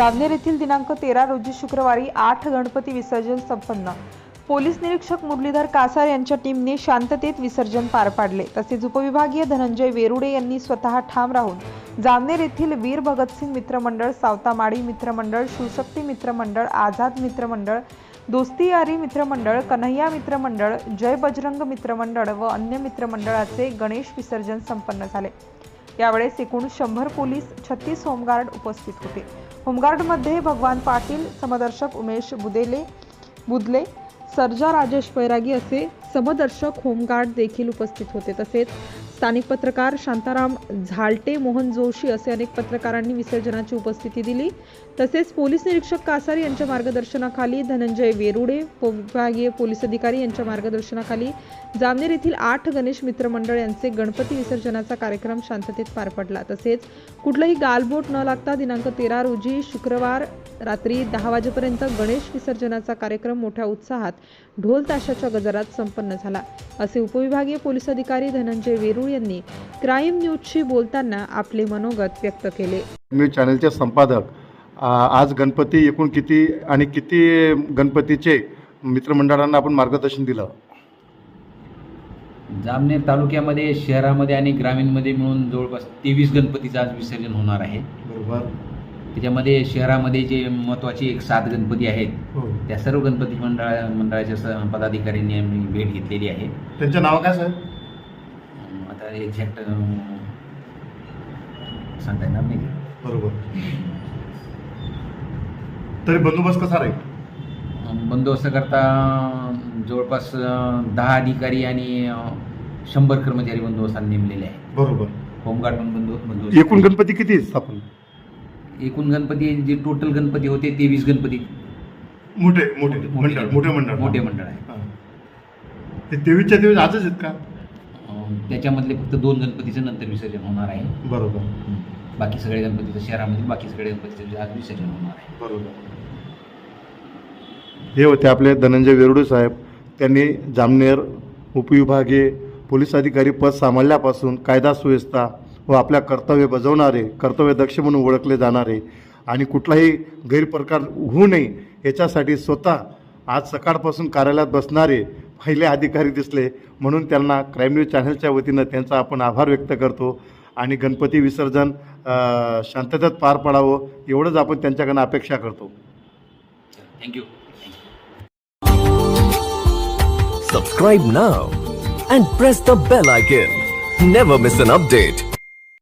जामनेर येथील दिनांक तेरा रोजी शुक्रवारी आठ गणपती विसर्जन संपन्न. पोलीस निरीक्षक मुरलीधर कासार यांच्या टीमने शांततेत विसर्जन पार पाडले. तसेच उपविभागीय धनंजय वेरुडे यांनी स्वतः ठाम राहून जामनेर येथील वीर भगतसिंग मित्रमंडळ सावतामाडी मित्रमंडळ शिवशक्ती मित्रमंडळ आझाद मित्रमंडळ दोस्ती यारी मित्रमंडळ कन्हैया मित्रमंडळ जय बजरंग मित्रमंडळ व अन्य मित्रमंडळाचे गणेश विसर्जन संपन्न झाले. यावेळेस एकूण शंभर पोलीस छत्तीस होमगार्ड उपस्थित होते. होमगार्डमध्ये भगवान पाटील समदर्शक उमेश बुदेले बुदले सर्जा राजेश बैरागी असे समदर्शक होमगार्ड देखील उपस्थित होते. तसेच स्थानिक पत्रकार शांताराम झालटे मोहन जोशी असे अनेक पत्रकारांनी विसर्जनाची उपस्थिती दिली. तसेच पोलीस निरीक्षक कासार यांच्या मार्गदर्शनाखाली धनंजय वेरुडे विभागीय पोलीस अधिकारी यांच्या मार्गदर्शनाखाली जामनेर येथील आठ गणेश मित्रमंडळ यांचे गणपती विसर्जनाचा कार्यक्रम शांततेत पार पडला. तसेच कुठलंही गालबोट न लागता दिनांक तेरा रोजी शुक्रवार रात्री दहा वाजेपर्यंत गणेश विसर्जनाचा कार्यक्रम मोठ्या उत्साहात ढोल ताशाच्या गजरात संपन्न झाला. असे उपविभागीय पोलीस अधिकारी धनंजय वेरूळ यांनी क्राईम न्यूजशी बोलताना आपले मनोगत व्यक्त केले. न्यूज चॅनलचे संपादक आ, आज गणपती एकूण किती आणि किती गणपतीचे मित्रमंडळांना आपण मार्गदर्शन दिलं? जामनेर तालुक्यामध्ये शहरामध्ये आणि ग्रामीणमध्ये मिळून जवळपास तेवीस गणपतीचं आज विसर्जन होणार आहे. बरोबर. त्याच्यामध्ये शहरामध्ये जे महत्त्वाचे एक सात गणपती आहेत हो. त्या सर्व गणपती मंडळा मंडळाच्या पदाधिकाऱ्यांनी आम्ही भेट घेतलेली आहे. त्यांचं नाव काय आता एक्झॅक्ट सांगता येणार नाही. बरोबर. तरी बंदोबस्त कसा राहील? बंदोबस्त करता जवळपास दहा अधिकारी आणि शंभर कर्मचारी बंदोबस्ताने नेमलेले आहेत. बरोबर. होमगार्ड पण बंदो बंदोबस्त एकूण गणपती किती आपण एकूण गणपती जे टोटल गणपती होते तेवीस गणपती. मोठे मोठे मंडळ मोठे मंडळ. मोठे मंडळ आहे. ते तेवीसच्या तेवीस आजच आहेत का? त्याच्यामधले फक्त दोन गणपतीचं नंतर विसर्जन होणार आहे. बरोबर. बाकी सगळे गणपतीचं शहरामध्ये बाकी सगळे गणपतीचं आज विसर्जन होणार आहे. बरोबर. हे होते आपले धनंजय वेरुडे साहेब. त्यांनी जामनेर उपविभागीय पोलीस अधिकारी पद सांभाळल्यापासून कायदा सुव्यवस्था व आपल्या कर्तव्य बजावणारे कर्तव्यदक्ष म्हणून ओळखले जाणारे आणि कुठलाही गैरप्रकार होऊ नये याच्यासाठी स्वतः आज सकाळपासून कार्यालयात बसणारे पहिले अधिकारी दिसले म्हणून त्यांना क्राईम न्यूज चॅनलच्या वतीनं त्यांचा आपण आभार व्यक्त करतो आणि गणपती विसर्जन शांततेत पार पडावं एवढंच आपण त्यांच्याकडनं अपेक्षा करतो thank you Subscribe now and press the bell icon. Never miss an update.